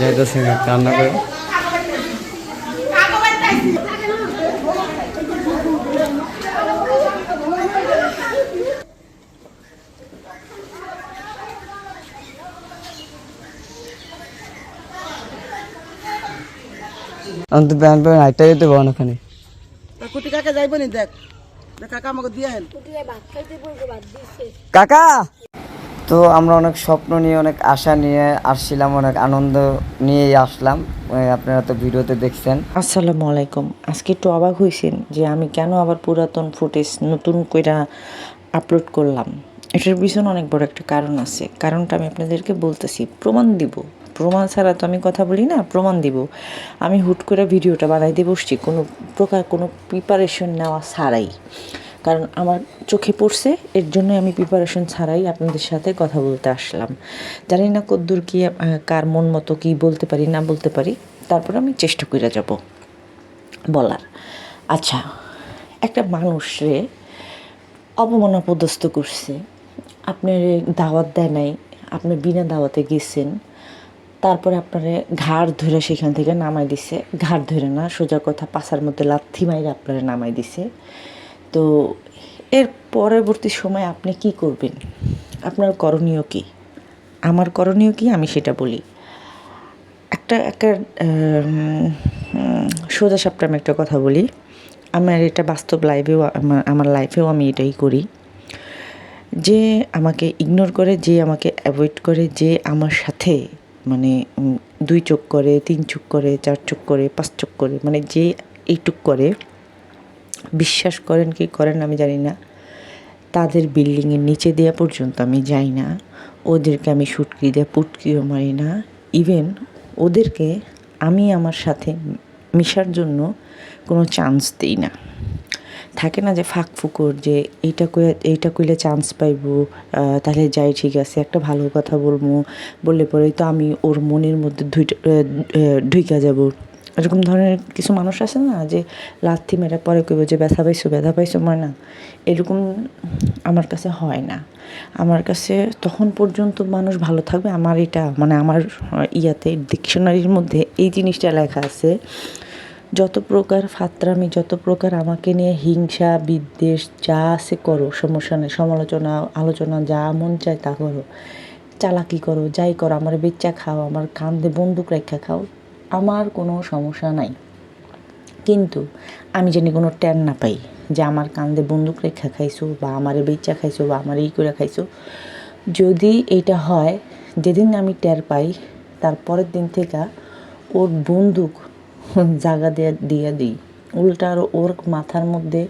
যাইতেছে কান্না করে। আমি তো ব্যান প্যান হাইটা যেতে পারব না ওখানে তা কুটি কাকা যাইব নি দেখ? দেখ কাকা আমাকে দিয়ে হেন কাকা! তো আমরা অনেক স্বপ্ন নিয়ে, অনেক আশা নিয়ে আসছিলাম, অনেক আনন্দ নিয়েই আসলাম। আপনারা তো ভিডিওতে দেখছেন। আসসালামু আলাইকুম। আজকে একটু অবাক হয়েছেন যে আমি কেন আবার পুরাতন ফুটেজ নতুন কইরা আপলোড করলাম। এটার পিছনে অনেক বড় একটা কারণ আছে। কারণটা আমি আপনাদেরকে বলতেছি, প্রমাণ দিব। প্রমাণ ছাড়া তো আমি কথা বলি না, প্রমাণ দিব। আমি হুট করে ভিডিওটা বানাইতে বসছি, কোনো প্রকার কোনো প্রিপারেশন নেওয়া ছাড়াই। কারণ আমার চোখে পড়ছে, এর জন্য আমি প্রিপারেশন ছাড়াই আপনাদের সাথে কথা বলতে আসলাম। জানি না কদ্দূর কি কার মন মতো কি বলতে পারি, না বলতে পারি, তারপর আমি চেষ্টা করে যাব বলার। আচ্ছা একটা মানুষরে অপমান অপদস্থ করছে, আপনার দাওয়াত দেয় নাই, আপনি বিনা দাওয়াতে গেছেন, তারপরে আপনারে ঘাড় ধরে সেখান থেকে নামাই দিছে, ঘাড় ধরে না, সোজা কথা পাশার মধ্যে লাথি মাইরে আপনারে নামাই দিছে। তো এর পরবর্তী সময় আপনি কি করবেন? আপনার করণীয় কি? আমার করণীয় কি? আমি সেটা বলি। একটা একটা সোজা সাপটা আমি একটা কথা বলি। আমার এটা বাস্তব লাইফেও আমার আমার লাইফেও আমি এটাই করি। যে আমাকে ইগনোর করে, যে আমাকে অ্যাভয়েড করে, যে আমার সাথে মানে দুই চোখ করে, তিন চোখ করে, চার চোখ করে, পাঁচ চোখ করে মানে যে এইটুক করে বিশ্বাস করেন কি করেন আমি জানি না। তাদের বিল্ডিংয়ের নিচে দেওয়া পর্যন্ত আমি যাই না। ওদেরকে আমি সুটকি দিয়ে, পুটকিও মারি না। ইভেন ওদেরকে আমি আমার সাথে মিশার জন্য কোনো চান্স দিই না। থাকে না যে ফাঁক ফুকুর যে এইটা কইয়া এইটা কইলে চান্স পাইবো তাহলে যাই, ঠিক আছে, একটা ভালো কথা বলব। বললে পরে তো আমি ওর মনের মধ্যে ঢুইকা যাব। এরকম ধরনের কিছু মানুষ আছে না যে লাথি মেরে পরে কইব যে ব্যথা পাইছো ব্যথা পাইছো ময়না এরকম আমার কাছে হয় না। আমার কাছে তখন পর্যন্ত মানুষ ভালো থাকবে। আমার এটা মানে আমার ইয়াতে, ডিকশনারির মধ্যে এই জিনিসটা লেখা আছে, যত প্রকার ফাত্রামি, যত প্রকার আমাকে নিয়ে হিংসা, বিদ্বেষ, যা আছে করো, সমস্যা নেই, সমালোচনা, আলোচনা, যা মন চায় তা করো। চালাকি করো, যাই করো, আমার বেচ্চা খাও, আমার কান্দে বন্দুক রেখা খাও আমার কোনো সমস্যা নাই। কিন্তু আমি জানি কোনো ট্যান না পাই যে আমার কান্দে বন্দুক রেখা খাইছো বা আমারে বেচ্চা খাইছো বা আমার এই করে খাইছো। যদি এটা হয়, যেদিন আমি ট্যার পাই, তার পরের দিন থেকে ওর বন্দুক জাগা দিয়ে দিয়ে দিই। উল্টা আর ওর মাথার মধ্যে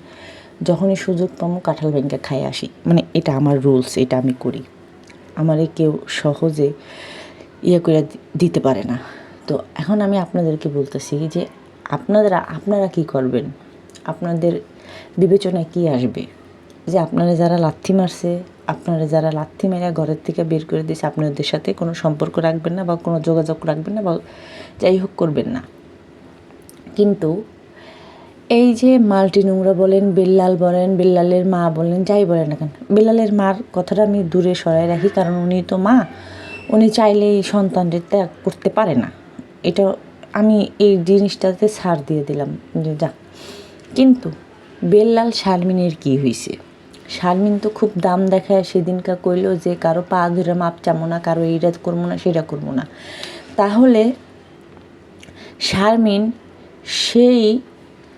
যখনই সুযোগ পাবো কাঁঠাল ভেঙে খাই আসি। মানে এটা আমার রুলস, এটা আমি করি। আমারে কেউ সহজে ইয়ে করে দিতে পারে না। তো এখন আমি আপনাদেরকে বলতেছি যে আপনারা আপনারা কি করবেন? আপনাদের বিবেচনায় কি আসবে? যে আপনারা যারা লাথি মারছে, আপনারা যারা লাথি মেরে ঘরের থেকে বের করে দিয়েছে, আপনাদের সাথে কোনো সম্পর্ক রাখবেন না বা কোনো যোগাযোগ রাখবেন না বা যাই হোক করবেন না। কিন্তু এই যে মাল্টি নোংরা বলেন, বিল্লাল বলেন, বিল্লালের মা বলেন, যাই বলেন না কেন, বিল্লালের মার কথাটা আমি দূরে সরাই রাখি, কারণ উনি তো মা। উনি চাইলেই সন্তানদের ত্যাগ করতে পারে না। এটা আমি এই জিনিসটাতে ছাড় দিয়ে দিলাম যে যাক কিন্তু বেল্লাল শারমিনের কি হয়েছে শারমিন তো খুব দাম দেখায় সেদিনকা কইলো যে কারও পা ধরে মাপ চামো না, কারও এইটা করব না, সেটা করব না। তাহলে শারমিন সেই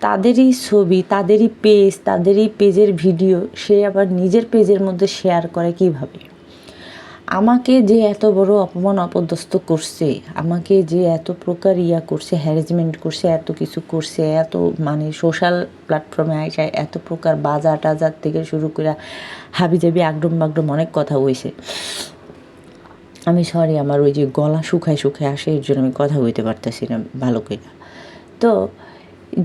তাদেরই ছবি, তাদেরই পেজ তাদেরই পেজের ভিডিও সে আবার নিজের পেজের মধ্যে শেয়ার করে কীভাবে? আমাকে যে এত বড় অপমান অপদস্থ করছে, আমাকে যে এত প্রকার ইয়া করছে হ্যারাসমেন্ট করছে, এত কিছু করছে, এত মানে সোশ্যাল প্ল্যাটফর্মে আসে এত প্রকার বাজার টাজার থেকে শুরু করে হাবিজাবি আগডম বাগডম অনেক কথা হয়েছে আমি সরি আমার ওই যে গলা শুকায় শুকায় আসে, এর জন্য আমি কথা বলতে পারতেছি না ভালো করে তো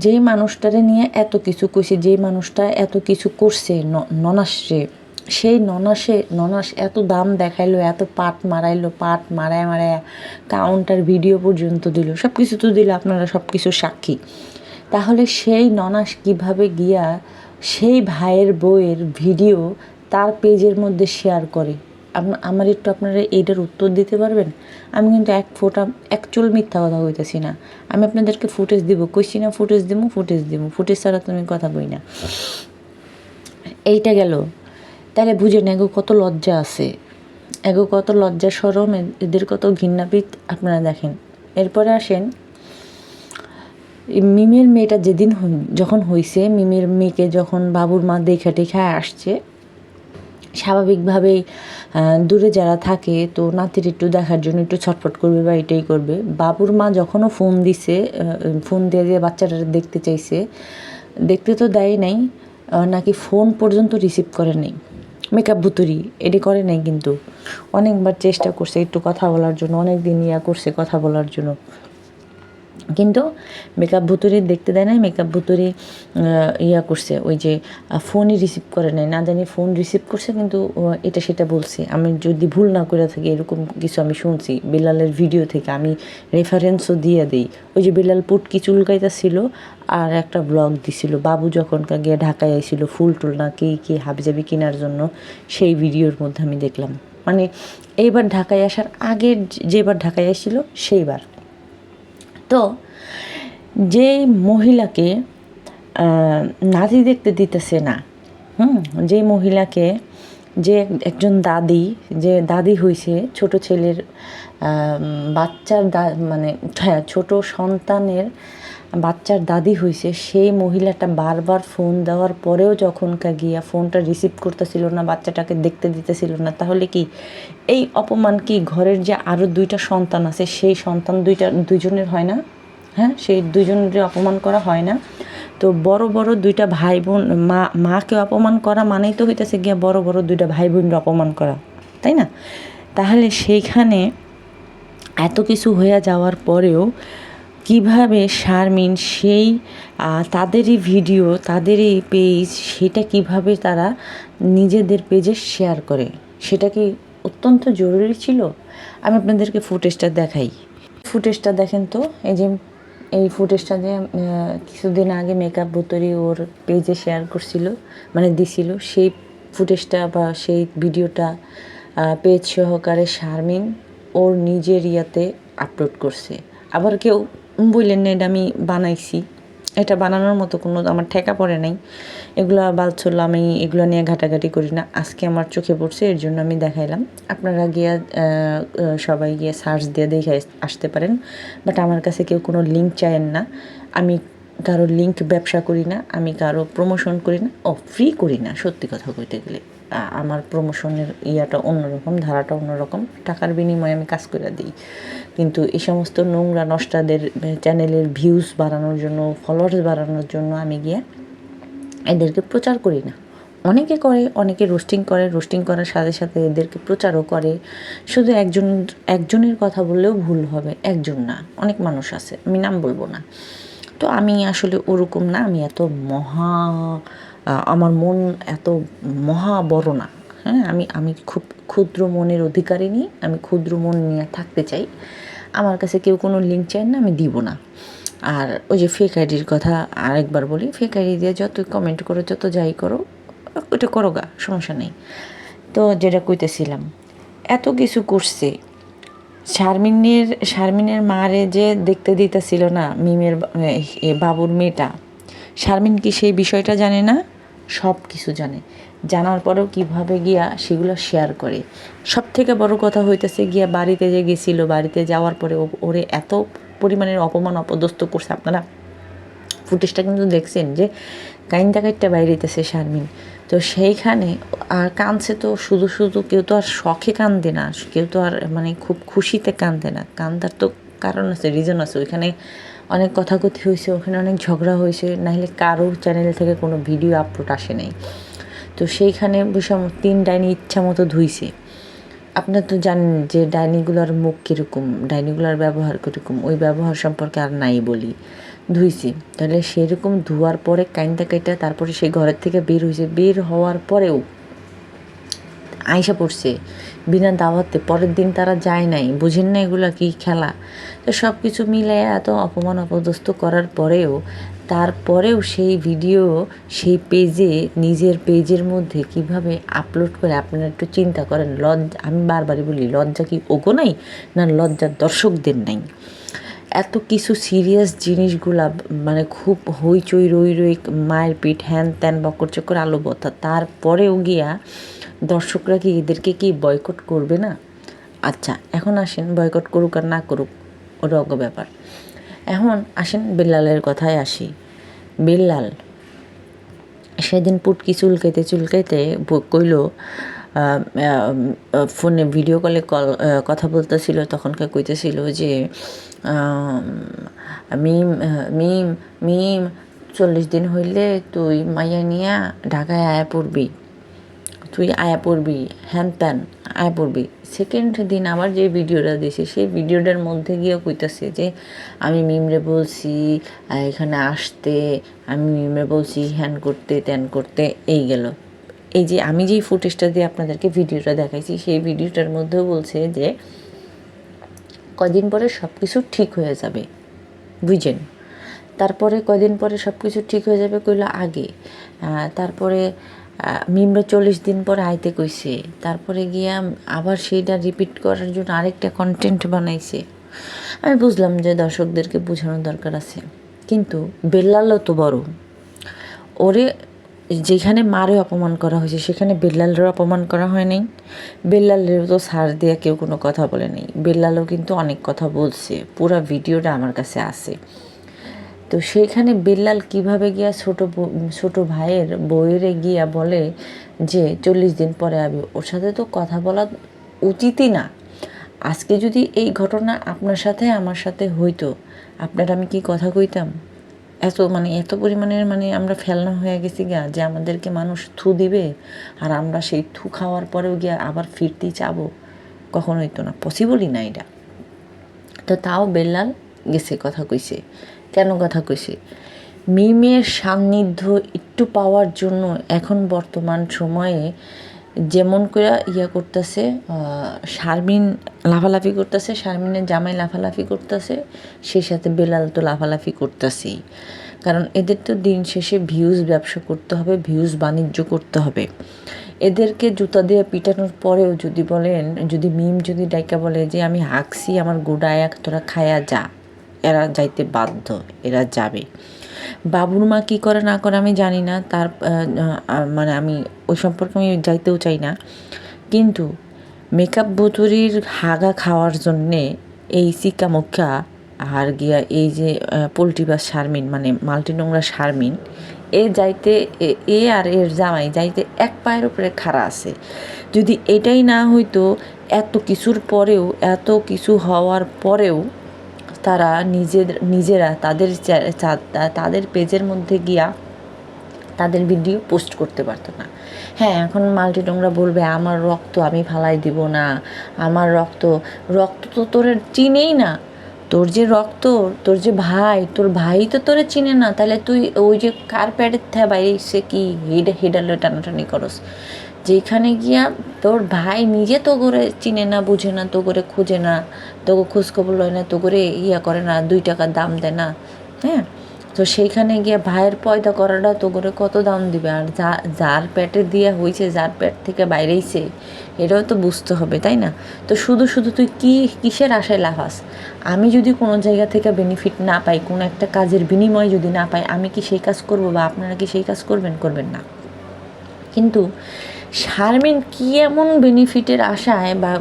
যেই মানুষটারে নিয়ে এত কিছু কইছে, যেই মানুষটা এত কিছু করছে ননাসে সেই ননাসে, ননাস এত দাম দেখাইলো, এত পাট মারাইলো, পাট মারায় মারায় কাউন্টার ভিডিও পর্যন্ত দিল সব কিছু তো দিল, আপনারা সব কিছু সাক্ষী। তাহলে সেই ননাস কীভাবে গিয়া সেই ভাইয়ের বউয়ের ভিডিও তার পেজের মধ্যে শেয়ার করে? আমার একটু আপনারা এইটার উত্তর দিতে পারবেন? আমি কিন্তু এক ফোটা একচুল মিথ্যা কথা কইতেছি না। আমি আপনাদেরকে ফুটেজ দিব, কইছি না ফুটেজ দিব ফুটেজ দিব ফুটেজ ছাড়া তুমি কথা কই না। এইটা গেল। তাহলে বুঝেন, এগো কত লজ্জা আছে। এগো কত লজ্জা, সরম এদের কত ঘৃণাপিত। আপনারা দেখেন। এরপরে আসেন মিমের মেয়েটা যেদিন যখন হইছে, মিমের মেয়েকে যখন বাবুর মা দেখা টেখা আসছে, স্বাভাবিকভাবেই দূরে যারা থাকে, তো নাতির একটু দেখার জন্য একটু ছটফট করবে বা এটাই করবে। বাবুর মা যখনও ফোন দিছে ফোন দিয়ে দিয়ে বাচ্চাটা দেখতে চাইছে, দেখতে তো দেয় নাই নাকি ফোন পর্যন্ত রিসিভ করে নাই। মেকআপ বুতুরি এটি করে নাই কিন্তু। অনেকবার চেষ্টা করছে একটু কথা বলার জন্য অনেক দিন ইয়া করছে কথা বলার জন্য। কিন্তু মেকআপ ভুতুরি দেখতে দেয় নাই মেকআপ ভুতুরি ইয়া করছে, ওই যে ফোনই রিসিভ করে নাই। না জানি ফোন রিসিভ করছে, কিন্তু এটা সেটা বলছে। আমি যদি ভুল না করে থাকি, এরকম কিছু আমি শুনছি। বেলালের ভিডিও থেকে আমি রেফারেন্সও দিয়ে দিই। ওই যে বেলাল পুটকি চুলকাইতা ছিল আর একটা ব্লগ দিছিল। বাবু যখন গিয়ে ঢাকায় আইছিল, ফুল টুল না কি কি হাবিজাবি কেনার জন্য, সেই ভিডিওর মধ্যে আমি দেখলাম। মানে এইবার ঢাকায় আসার আগের যেবার ঢাকায় আসছিল সেইবার। তো যে মহিলাকে নাতি দেখতে দিতেছে না, হুম যে মহিলাকে যে একজন দাদি, যে দাদি হয়েছে ছোট ছেলের বাচ্চার দা মানে হ্যাঁ ছোট সন্তানের বাচ্চার দাদি হইছে, সেই মহিলাটা বারবার ফোন দেওয়ার পরেও যখনকা গিয়া ফোনটা রিসিভ করতেছিল না, বাচ্চাটাকে দেখতে দিতেছিল না, তাহলে কি এই অপমান কি ঘরের যে আরও দুইটা সন্তান আছে, সেই সন্তান দুইটা, দুইজনের হয় না? হ্যাঁ সেই দুজনের অপমান করা হয় না? তো বড় বড় দুইটা ভাই বোন মা, মাকে অপমান করা মানেই তো হইতেছে গিয়া বড় বড় দুইটা ভাই বোনকে অপমান করা, তাই না? তাহলে সেইখানে এত কিছু হয়ে যাওয়ার পরেও কীভাবে শারমিন সেই তাদেরই ভিডিও, তাদেরই পেজ, সেটা কীভাবে তারা নিজেদের পেজে শেয়ার করে, সেটা কি অত্যন্ত জরুরি ছিল? আমি আপনাদেরকে ফুটেজটা দেখাই। ফুটেজটা দেখেন তো, এই যে, এই ফুটেজটা যে কিছুদিন আগে মেকআপ বোতরি ওর পেজে শেয়ার করছিল মানে দিছিল, সেই ফুটেজটা বা সেই ভিডিওটা পেজ সহকারে শারমিন ওর নিজের ইয়াতে আপলোড করছে। আবার কেউ বললেন না এটা আমি বানাইছি। এটা বানানোর মতো কোনো আমার ঠেকা পড়ে নাই। এগুলো বালছল আমি এগুলো নিয়ে ঘাটাঘাটি করি না। আজকে আমার চোখে পড়ছে, এর জন্য আমি দেখাইলাম। আপনারা গিয়ে সবাই গিয়ে সার্চ দিয়ে দেখে আসতে পারেন। বাট আমার কাছে কেউ কোনো লিঙ্ক চায়েন না। আমি কারও লিঙ্ক ব্যবসা করি না। আমি কারও প্রমোশন করি না। ও ফ্রি করি না, সত্যি কথা কইতে গেলে। আমার প্রমোশনের ইয়াটা অন্যরকম, ধারাটা অন্যরকম, টাকার বিনিময়ে আমি কাজ করে দিই। কিন্তু এই সমস্ত নোংরা নষ্টাদের চ্যানেলের ভিউজ বাড়ানোর জন্য ফলোয়ার্স বাড়ানোর জন্য আমি গিয়ে এদেরকে প্রচার করি না। অনেকে করে, অনেকে রোস্টিং করে রোস্টিং করার সাথে সাথে এদেরকে প্রচারও করে। শুধু একজন, একজনের কথা বললেও ভুল হবে, একজন না, অনেক মানুষ আছে, আমি নাম বলব না। তো আমি আসলে ওরকম না, আমি এত মহা আমার মন এত মহা বড় না হ্যাঁ আমি আমি খুব ক্ষুদ্র মনের অধিকারিনী আমি ক্ষুদ্র মন নিয়ে থাকতে চাই। আমার কাছে কেউ কোনো লিঙ্ক চায় না, আমি দিব না। আর ওই যে ফেক আইডির কথা আরেকবার বলি ফেক আইডি দিয়ে যত কমেন্ট করো, যত যাই করো ওটা করো গা, সমস্যা নেই। তো যেটা কইতেছিলাম, এত কিছু করছে। শারমিনের শারমিনের মারে যে দেখতে দিতেছিল না, মিমের বাবুর মেয়েটা, শারমিন কি সেই বিষয়টা জানে না? সব কিছু জানে। জানার পরেও কীভাবে গিয়া সেগুলো শেয়ার করে। সব থেকে বড় কথা হইতেছে গিয়া বাড়িতে যে গেছিল, বাড়িতে যাওয়ার পরে ওরে এত পরিমাণের অপমান অপদস্থ করছে। আপনারা ফুটেজটা কিন্তু দেখছেন যে কাইন্দা কাইটটা বাইরেতেছে শারমিন। তো সেইখানে আর কাঁদছে তো শুধু শুধু কেউ তো আর শখে কান্দে না। কেউ তো আর মানে খুব খুশিতে কান্দে না। কান্দার তো কারণ আছে রিজন আছে। ওইখানে অনেক কথাকথি হয়েছে, ওখানে অনেক ঝগড়া হয়েছে, নাহলে কারোর চ্যানেল থেকে কোনো ভিডিও আপলোড আসে নাই। তো সেইখানে বিষম তিন ডাইনি ইচ্ছা মতো ধুইছে। আপনার তো জানেন যে ডাইনিগুলোর মুখ কীরকম, ডাইনিগুলোর ব্যবহার কীরকম, ওই ব্যবহার সম্পর্কে আর নাই বলি। ধুইছি, তাহলে সেরকম ধোয়ার পরে কাইন্দা কাইটা তারপরে সেই ঘরের থেকে বের হয়েছে বের হওয়ার পরেও আইসা পড়ছে। বিনা দাওয়াতে পরের দিন তারা যায় নাই। বুঝেন না এগুলা কি খেলা। তো সব কিছু মিলে এত অপমান অপদস্থ করার পরেও, তারপরেও সেই ভিডিও, সেই পেজে, নিজের পেজের মধ্যে কীভাবে আপলোড করে আপনারা একটু চিন্তা করেন, লজ্জা, আমি বারবারই বলি, লজ্জা কি ওগো নাই না লজ্জা দর্শকদের নাই? এত কিছু সিরিয়াস জিনিসগুলা মানে খুব হইচই রই রই মায়ের পিঠ হ্যান ত্যান বকর চক্কর আলু বতা তারপরেও গিয়া দর্শকরা কি এদেরকে কি বয়কট করবে না? আচ্ছা এখন আসেন বয়কট করুক আর না করুক, ওটা অজ্ঞ ব্যাপার। এখন আসেন বেল্লালের কথায় আসি। বেল্লাল সেদিন পুটকি চুলকাইতে চুলকাইতে কইল ফোনে ভিডিও কলে কল কথা বলতেছিল তখনকে কইতেছিল যে মিম মিম মিম, চল্লিশ দিন হইলে তুই মাইয়া নিয়া ঢাকায় আয়া পড়বি। তুই আয়া পড়বি, হ্যান ত্যান, আয়া পড়বি। সেকেন্ড দিন আবার যে ভিডিওটা দিছে, সেই ভিডিওটার মধ্যে গিয়ে কইতাছে যে, আমি মিমরে বলছি এখানে আসতে, আমি মিমরে বলছি, হ্যান করতে, ত্যান করতে, এই গেল। এই যে আমি যেই ফুটেজটা দিয়ে আপনাদেরকে ভিডিওটা দেখাইছি, সেই ভিডিওটার মধ্যেও বলছে যে কদিন পরে সব কিছু ঠিক হয়ে যাবে। বুঝেন তারপরে কদিন পরে সব কিছু ঠিক হয়ে যাবে কইলো আগে। তারপরে মিমরা চল্লিশ দিন পরে আইতে কইছে। তারপরে গিয়া আবার সেইটা রিপিট করার জন্য আরেকটা কন্টেন্ট বানাইছে। আমি বুঝলাম যে দর্শকদেরকে বোঝানোর দরকার আছে। কিন্তু বেল্লালও তো বড়। ওরে যেখানে মারে অপমান করা হয়েছে, সেখানে বেল্লালের অপমান করা হয় নাই। বেল্লালের তো সার দেওয়া কেউ কোনো কথা বলে নেই। বেল্লালও কিন্তু অনেক কথা বলছে। পুরো ভিডিওটা আমার কাছে আছে। তো সেইখানে বিল্লাল কীভাবে গিয়া ছোট ছোট ভাইয়ের বইয়েরে গিয়া বলে যে, চল্লিশ দিন পরে আমি ওর সাথে তো কথা বলা উচিতই না। আজকে যদি এই ঘটনা আপনার সাথে, আমার সাথে হইতো, আপনার আমি কি কথা কইতাম? এত মানে এত পরিমাণের মানে আমরা ফেলনা হয়ে গেছি গা যে আমাদেরকে মানুষ থু দিবে আর আমরা সেই থু খাওয়ার পরেও গিয়া আবার ফিরতেই চাবো, কখনোই তো না পসিবলই না এটা। তো তাও বেল্লাল গেছে, কথা কইছে। কেন কথা কইছে? মিমের সান্নিধ্য একটু পাওয়ার জন্য এখন বর্তমান সময়ে যেমন করে ইয়া করতেছে শারমিন লাফালাফি করতেছে, শারমিনের জামাই লাফালাফি করতেছে, সেই সাথে বেলাল তো লাফালাফি করতেছেই। কারণ এদের তো দিন শেষে ভিউজ ব্যবসা করতে হবে ভিউজ বাণিজ্য করতে হবে। এদেরকে জুতা দিয়ে পিটানোর পরেও যদি বলেন, যদি মিম যদি ডাইকা বলে যে, আমি হাঁকছি, আমার গোডায় এক তোরা খায়া যা। এরা যাইতে বাধ্য, এরা যাবে। বাবুর মা কী করে না করে আমি জানি না, তার মানে আমি ওই সম্পর্কে আমি যাইতেও চাই না। কিন্তু মেকআপ বুতুরির হাগা খাওয়ার জন্যে এই সিকা মুখা আর গিয়া এই যে পোলট্রি বা শারমিন মানে মাল্টি নোংরা শারমিন, এ যাইতে এ আর এর জামাই যাইতে এক পায়ের উপরে খাড়া আছে। যদি এটাই না হইতো, এত কিছুর পরেও, এত কিছু হওয়ার পরেও তারা নিজের, নিজেরা তাদের তাদের পেজের মধ্যে গিয়া তাদের ভিডিও পোস্ট করতে পারতো না। হ্যাঁ এখন মাল্টি নোংরা বলবে, আমার রক্ত আমি ফালাই দিব না। আমার রক্ত রক্ত তো তোর চিনেই না। তোর যে রক্ত, তোর যে ভাই, তোর ভাই তো তোরে চিনে না। তাহলে তুই ওই যে কার্পেটের থ্যা বাইরে সে কি হেড হেডালে টানাটানি করস? যেখানে গিয়া তোর ভাই নিজে তো করে চিনে না, বুঝে না, তো করে খুঁজে না, তোকে খোঁজখবর লয় না, তো করে ইয়া করে না, দুই টাকার দাম দেয় না হ্যাঁ? তো সেইখানে গিয়ে ভাইয়ের পয়দা করাটা তো করে কত দাম দিবে? আর যা, যার পেটে দিয়ে হয়েছে যার পেট থেকে বাইরেইছে, এটাও তো বুঝতে হবে, তাই না? তো শুধু শুধু তুই কি, কিসের আশায় লাফাস? আমি যদি কোনো জায়গা থেকে বেনিফিট না পাই, কোনো একটা কাজের বিনিময় যদি না পাই, আমি কি সেই কাজ করব বা আপনারা কি সেই কাজ করবেন করবেন না? কিন্তু শারমিন কি এমন বেনিফিটের আশায় বা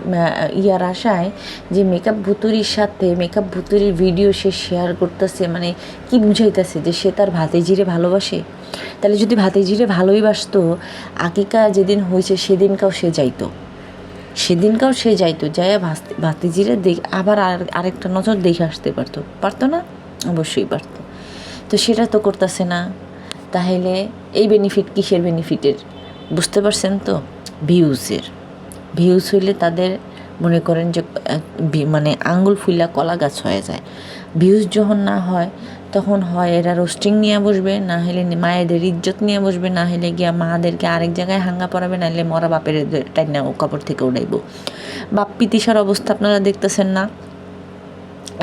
ইয়ার আশায় যে মেকআপ ভুতুরির সাথে মেকআপ ভুতুরির ভিডিও সে শেয়ার করতেছে? মানে কি বুঝাইতেছে যে সে তার ভাতিজিরে ভালোবাসে? তাহলে যদি ভাতিজিরে ভালোই বাসতো, আকিকা যেদিন হয়েছে সেদিনকাও সে যাইতো। সেদিনকাও সে যাইতো, যাইয়া ভাতিজিরে দেখ, আবার আর, আরেকটা নজর দেখে আসতে পারতো। পারতো না? অবশ্যই পারতো। তো সেটা তো করতেছে না। তাহলে এই বেনিফিট কিসের বেনিফিটের বুঝতে পারছেন তো? ভিউজের। ভিউজ হইলে তাদের মনে করেন যে মানে আঙ্গুল ফুইলা কলা গাছ হয়ে যায়। ভিউজ যখন না হয়, তখন হয় এরা রোস্টিং নিয়ে বসবে, না হলে মায়েদের ইজ্জত নিয়ে বসবে, না হলে গিয়া মাদেরকে আরেক জায়গায় হাঙ্গা পড়াবে না হলে মরা বাপের টাইনা কাপড় থেকে উড়াইব। বাপ পিতিসার অবস্থা আপনারা দেখতেছেন না?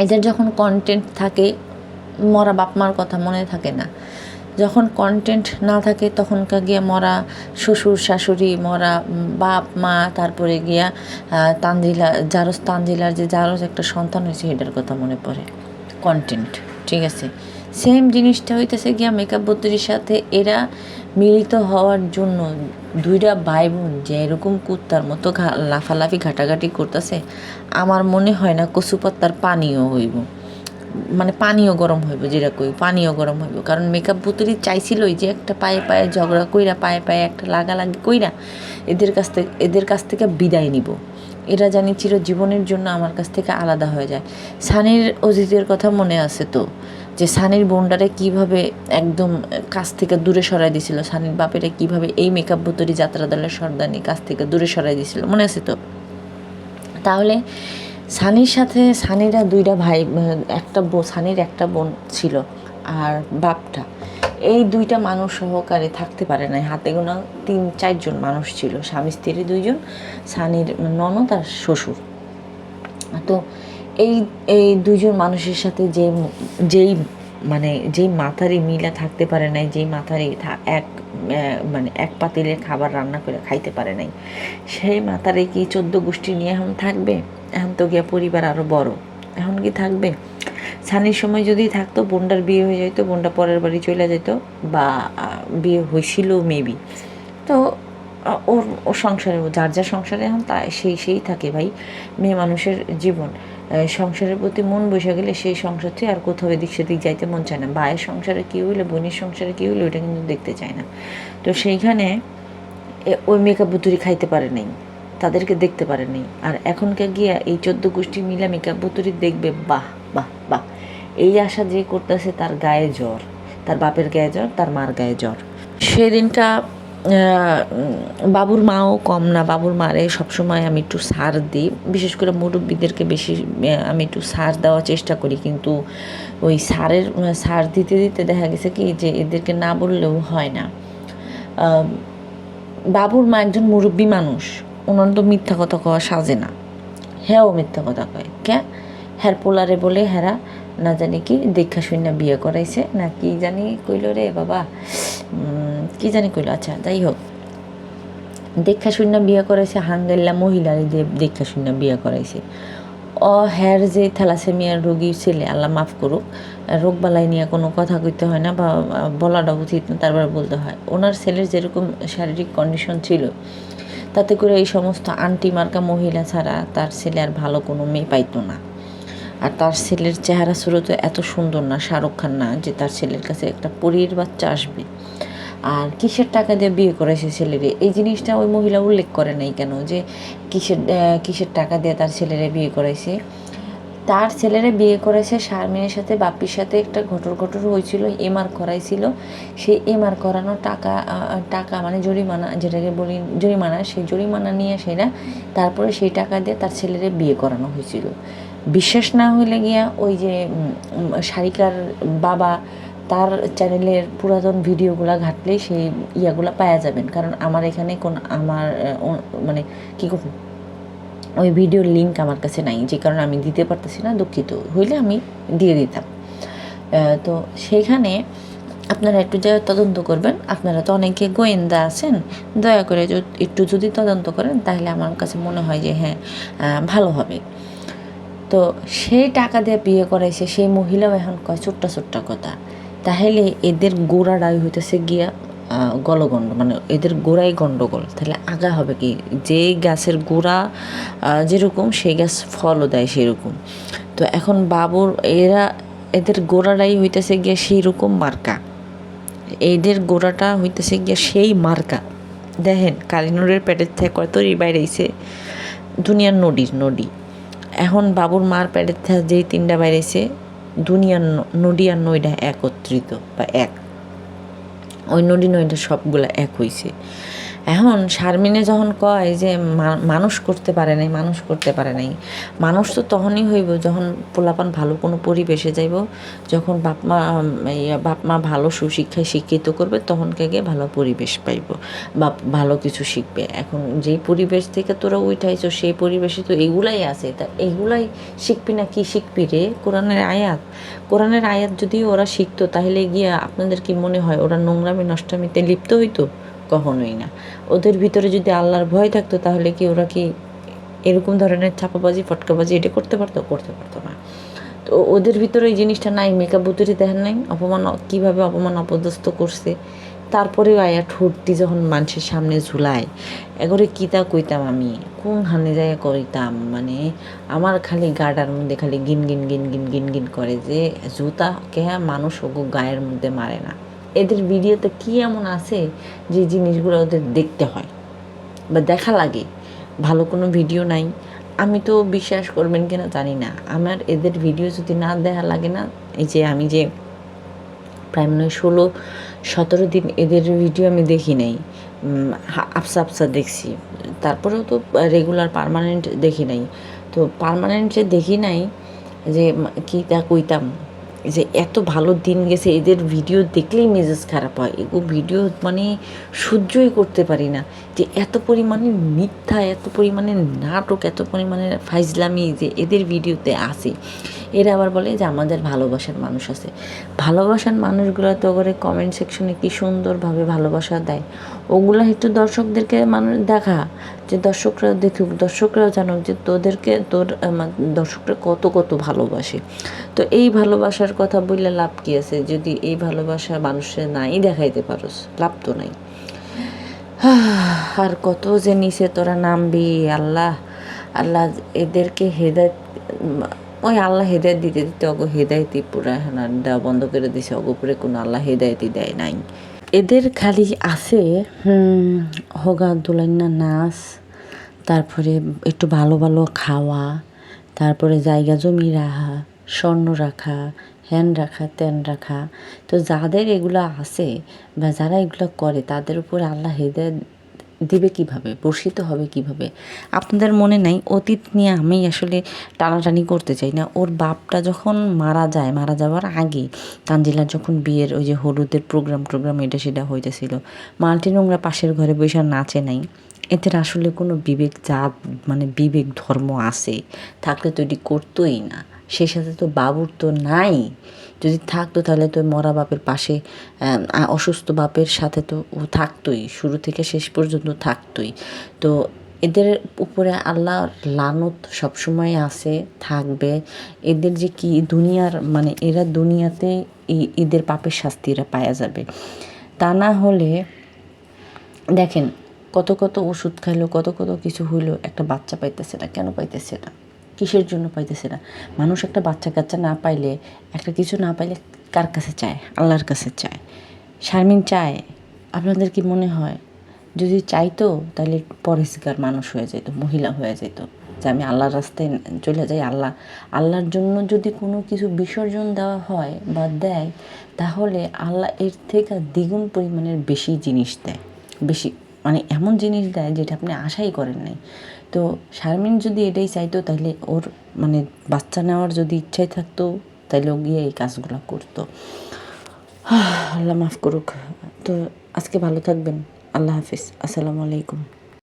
এদের যখন কন্টেন্ট থাকে, মরা বাপ মার কথা মনে থাকে না। যখন কন্টেন্ট না থাকে তখনকার গিয়া মরা শ্বশুর, শাশুড়ি, মরা বাপ, মা, তারপরে গিয়া তানজিলা জারস তানজিলার যে জারস একটা সন্তান হয়েছে এটার কথা মনে পড়ে। কন্টেন্ট ঠিক আছে? সেম জিনিসটা হইতেছে গিয়া মেকআপ বত্রির সাথে এরা মিলিত হওয়ার জন্য দুইটা ভাই বোন যে এরকম কুত্তার মতো লাফালাফি, ঘাটাঘাটি করতেছে, আমার মনে হয় না কচুপাত্তার পানিও হইব। মানে পানিও গরম হইব যেটা কই পানিও গরম হইব। কারণ মেকআপ বুতুরি চাইছিল যে একটা পায়ে পায়ে ঝগড়া কইরা, পায়ে পায়ে একটা লাগালাগি কইরা এদের কাছ থেকে, এদের কাছ থেকে বিদায় নিব। এরা জানি চিরজীবনের জন্য আমার কাছ থেকে আলাদা হয়ে যায়। সানির অজিতের কথা মনে আছে তো, যে সানির বোনডারে কীভাবে একদম কাছ থেকে দূরে সরাই দিছিল, সানির বাপেরে কীভাবে এই মেকআপ বুতুরি যাত্রা দলের সর্দানি কাছ থেকে দূরে সরাই দিছিল, মনে আছে তো? তাহলে সানির সাথে, সানিরা দুইটা ভাই একটা বো, সানির একটা বোন ছিল আর বাপটা। এই দুইটা মানুষ সহকারে থাকতে পারে না হাতে গোনা তিন, চারজন মানুষ ছিল। স্বামী, স্ত্রী দুইজন, সানির ননদ আর শ্বশুর। তো এই এই দুইজন মানুষের সাথে যে, যেই মানে যেই মাথারি মিলা থাকতে পারে নাই, যেই মাথারি থা- এক মানে এক পাতিলের খাবার রান্না করে খাইতে পারে নাই, সেই মাথারে কি চোদ্দ গোষ্ঠী নিয়ে এখন থাকবে? এখন তো গিয়া পরিবার আরও বড়, এখন কি থাকবে? সানির সময় যদি থাকতো, বোনটার বিয়ে হয়ে যেত বোনটা পরের বাড়ি চলে যেত বা বিয়ে হয়েছিল মেবি তো ওর ওর সংসারে, যার যার সংসারে এখন তা, সেই সেই থাকে ভাই, মেয়ে মানুষের জীবন। সংসারের প্রতি মন বসে গেলে সেই সংসার থেকে আর কোথাও এদিক সেদিক যাইতে মন চায় না। ভাইয়ের সংসারে কী হইল, বোনের সংসারে কী হইল ওটা কিন্তু দেখতে চায় না। তো সেইখানে ওই মেকআপ বুতুরি খাইতে পারে নাই, তাদেরকে দেখতে পারে নাই। আর এখনকার গিয়া এই চোদ্দ গোষ্ঠী মিলা মেকআপ বুতুরি দেখবে, বাহ বাহ বাহ। এই আশা যে করতেছে তার গায়ে জ্বর, তার বাপের গায়ে জ্বর, তার মার গায়ে জ্বর। সেদিনটা বাবুর মাও কম না, বাবুর মারে সবসময় আমি একটু সার দিই। বিশেষ করে মুরব্বীদেরকে বেশি আমি একটু সার দেওয়ার চেষ্টা করি, কিন্তু ওই সারের সার দিতে দিতে দেখা গেছে কি যে এদেরকে না বললেও হয় না। বাবুর মা একজন মুরব্বী মানুষ, ওনার তো মিথ্যা কথা কওয়া সাজে না। হ্যাঁও মিথ্যা কথা কয় কে হ্যার পোলারে বলে হেরা না জানি কি, দীক্ষা শূন্য বিয়ে করাইছে, না কি জানি কইল রে বাবা কি জানি কইল আচ্ছা যাই হোক। দীক্ষা শূন্য বিয়ে করাইছে হাঙ্গেল্লা মহিলারে দীক্ষা শূন্য বিয়ে করাইছে। ও হ্যার যে থ্যালাসেমিয়ার রোগী ছেলে, আল্লাহ মাফ করুক, রোগ বালাই নিয়ে কোনো কথা কইতে হয় না বা, বলাটা উচিত না, তারপর বলতে হয়। ওনার ছেলের যেরকম শারীরিক কন্ডিশন ছিল, তাতে করে এই সমস্ত আন্টি মার্কা মহিলা ছাড়া তার ছেলে আর ভালো কোনো মেয়ে পাইতো না। আর তার ছেলের চেহারা স্রোত এত সুন্দর না, শাহরুখ খান না, যে তার ছেলের কাছে একটা পরীর বাচ্চা আসবে। আর কিসের টাকা দিয়ে বিয়ে করেছে ছেলেরে? এই জিনিসটা ওই মহিলা উল্লেখ করে নাই কেন? যে কিসের কিসের টাকা দিয়ে তার ছেলেরে বিয়ে করাইছে তার ছেলেরে বিয়ে করেছে শারমিনের সাথে বাপির সাথে একটা ঘটর ঘটর হয়েছিল, এমআর করাইছিল। সেই এমআর করানো টাকা টাকা মানে জরিমানা, যেটাকে বলি জরিমানা, সেই জরিমানা নিয়ে সেটা তারপরে সেই টাকা দিয়ে তার ছেলেরে বিয়ে করানো হয়েছিল। বিশ্বাস না হইলে গিয়া ওই যে সারিকার বাবা তার চ্যানেলের পুরাতন ভিডিওগুলো ঘাটলেই সেই ইয়াগুলো পাওয়া যাবেন। কারণ আমার এখানে কোন, আমার মানে কী করব ওই ভিডিওর লিঙ্ক আমার কাছে নাই, যে কারণে আমি দিতে পারতেছি না, দুঃখিত। হইলে আমি দিয়ে দিতাম। তো সেইখানে আপনারা একটু যা তদন্ত করবেন। আপনারা তো অনেকে গোয়েন্দা আছেন, দয়া করে একটু যদি তদন্ত করেন, তাহলে আমার কাছে মনে হয় যে হ্যাঁ ভালো হবে। তো সেই টাকা দিয়ে বিয়ে করাইছে সেই মহিলাও এখন কয়, ছোট্ট ছোট্ট কথা। তাহলে এদের গোড়াটাই হইতেছে গিয়া গলগণ্ড মানে এদের গোড়াই গণ্ডগোল তাহলে আগা হবে কি? যে গাছের গোড়া যেরকম, সেই গাছ ফলও দেয় সেরকম। তো এখন বাবুর, এরা, এদের গোড়াটাই হইতেছে গিয়া সেই রকম মার্কা। এদের গোড়াটা হইতেছে গিয়া সেই মার্কা। দেখেন, কালিনুরের পেটের থেকে কত বাইরেছে দুনিয়ার নদীর নদী। এখন বাবুর মার থেকে যেই তিনটা বাইরেছে দুনিয়ার নদী আর নইটা একত্রিত বা এক। ওই নদী নইটা সবগুলা এক হইছে। এখন শারমিনে যখন কয় যে মানুষ করতে পারে নাই, মানুষ করতে পারে নাই, মানুষ তো তখনই হইব যখন পোলাপান ভালো কোনো পরিবেশে যাইব, যখন বাপ মা বাপ মা ভালো সুশিক্ষায় শিক্ষিত করবে, তখন গিয়ে ভালো পরিবেশ পাইব বা ভালো কিছু শিখবে। এখন যেই পরিবেশ থেকে তোরা উঠাইছো, সেই পরিবেশে তো এগুলাই আছে। তা এগুলাই শিখবি না কি শিখবি রে? কোরআনের আয়াত। কোরআনের আয়াত যদি ওরা শিখতো, তাহলে গিয়ে আপনাদের কি মনে হয় ওরা নোংরামি নষ্টামিতে লিপ্ত হইতো? কখনোই না। ওদের ভিতরে যদি আল্লাহর ভয় থাকতো, তাহলে কি ওরা কি এরকম ধরনের ছাপাবাজি ফটকাবাজি এটা করতে পারতো? করতে পারতো না। তো ওদের ভিতরে এই জিনিসটা নাই মেকআপ বুতুরি দেখেন নাই, অপমান, কীভাবে অপমান অপদস্থ করছে? তারপরেও আয়া ঠোঁটটি যখন মানুষের সামনে ঝুলায়, এগরে কিতা কইতাম আমি? কোন হানে যায় কইতাম মানে আমার খালি গাটার মধ্যে খালি গিন গিন গিন গিন গিন গিন করে যে, জুতা কে মানুষ ওগো গায়ের মধ্যে মারে না। এদের ভিডিওতে কি এমন আছে যে জিনিসগুলো ওদের দেখতে হয়? বা দেখা লাগে, ভালো কোনো ভিডিও নাই। আমি তো বিশ্বাস করবেন কিনা জানি না। আমার এদের ভিডিও যদি না দেখা লাগে না, এই যে আমি যে প্রায় মনে ষোলো, সতেরো দিন এদের ভিডিও আমি দেখি নাই আফসা আপসা দেখছি। তারপরেও তো রেগুলার পার্মানেন্ট দেখি নাই। তো পার্মানেন্ট যে দেখি নাই, যে কি তা কইতাম? যে এত ভালো দিন গেছে, এদের ভিডিও দেখলেই মেজাজ খারাপ হয়। এগো ভিডিও মানে সহ্যই করতে পারি না। যে এত পরিমাণে মিথ্যা, এত পরিমাণে নাটক, এত পরিমাণে ফাইজলামি যে এদের ভিডিওতে আসে এরা আবার বলে যে আমাদের ভালোবাসার মানুষ আছে। ভালোবাসার মানুষগুলো তো করে কমেন্ট সেকশনে কি সুন্দরভাবে ভালোবাসা দেয়। ওগুলো একটু দর্শকদেরকে মানুষ দেখা, যে দর্শকরা দেখুক, দর্শকরাও জানুক যে তোদেরকে, তোর দর্শকরা কত কত ভালোবাসে। তো এই ভালোবাসার কথা বললে লাভ কি আছে? যদি এই ভালোবাসা মানুষের নাই দেখাইতে পারোস, লাভ তো নাই। আর কত যে নিচে তোরা নামবি, আল্লাহ আল্লাহ এদেরকে হেদায়ত ওই আল্লাহ হেদায়ত দিতে দিতে অগো হেদায়তই পুরা আর দেওয়া বন্ধ করে দিছে। অগো কোনো আল্লাহ হেদায়তই দেয় নাই। এদের খালি আছে হোগা দুলাইনা নাচ তারপরে একটু ভালো ভালো খাওয়া, তারপরে জায়গা জমি রাখা, স্বর্ণ রাখা, হ্যান রাখা, ত্যান রাখা। তো যাদের এগুলো আছে বা যারা এগুলো করে, তাদের উপর আল্লাহ হেদায়ত দিবে কীভাবে বর্ষিত হবে কীভাবে, আপনাদের মনে নাই? অতীত নিয়ে আমি আসলে টানাটানি করতে চাই না। ওর বাপটা যখন মারা যায়, মারা যাওয়ার আগে তানজিলার যখন বিয়ের ওই যে হলুদের প্রোগ্রাম টোগ্রাম এটা সেটা হইতেছিল, মাল্টি নোংরা পাশের ঘরে বসে নাচে নাই। এদের আসলে কোনো বিবেক জাত মানে বিবেক ধর্ম আছে। থাকলে তো এটি করতোই না। সে সাথে তো বাবুর তো নাই। যদি থাকতো তাহলে তো মরা বাপের পাশে অসুস্থ বাপের সাথে তো ও থাকতোই, শুরু থেকে শেষ পর্যন্ত থাকতোই। তো এদের উপরে আল্লাহ লানত সবসময় আছে, থাকবে। এদের যে কি দুনিয়ার মানে এরা দুনিয়াতে এদের পাপের শাস্তি এরা পাওয়া যাবে। তা না হলে, দেখেন, কত কত ওষুধ খাইলো, কত কত কিছু হইল, একটা বাচ্চা পাইতেছে না, কেন পাইতেছে না? কিসের জন্য পাইতেছে না? মানুষ একটা বাচ্চা কাচ্চা না পাইলে, একটা কিছু না পাইলে কার কাছে চায়? আল্লাহর কাছে চায়। শারমিন চায়, আপনাদের কি মনে হয়? যদি চাইতো, তাহলে পরেশগার মানুষ হয়ে যেত, মহিলা হয়ে যেত, যে আমি আল্লাহর রাস্তায় চলে যাই, আল্লাহ, আল্লাহর জন্য যদি কোনো কিছু বিসর্জন দেওয়া হয় বা দেয়, তাহলে আল্লাহ এর থেকে দ্বিগুণ পরিমাণের বেশি জিনিস দেয়। বেশি মানে এমন জিনিস দেয় যেটা আপনি আশাই করেন নাই। তো শারমিন যদি এটাই চাইতো, তাহলে ওর মানে বাচ্চা নেওয়ার যদি ইচ্ছাই থাকতো তাহলে ও গিয়ে এই কাজগুলো করতো। আল্লাহ মাফ করুক। তো আজকে ভালো থাকবেন। আল্লাহ হাফিজ। আসসালামু আলাইকুম।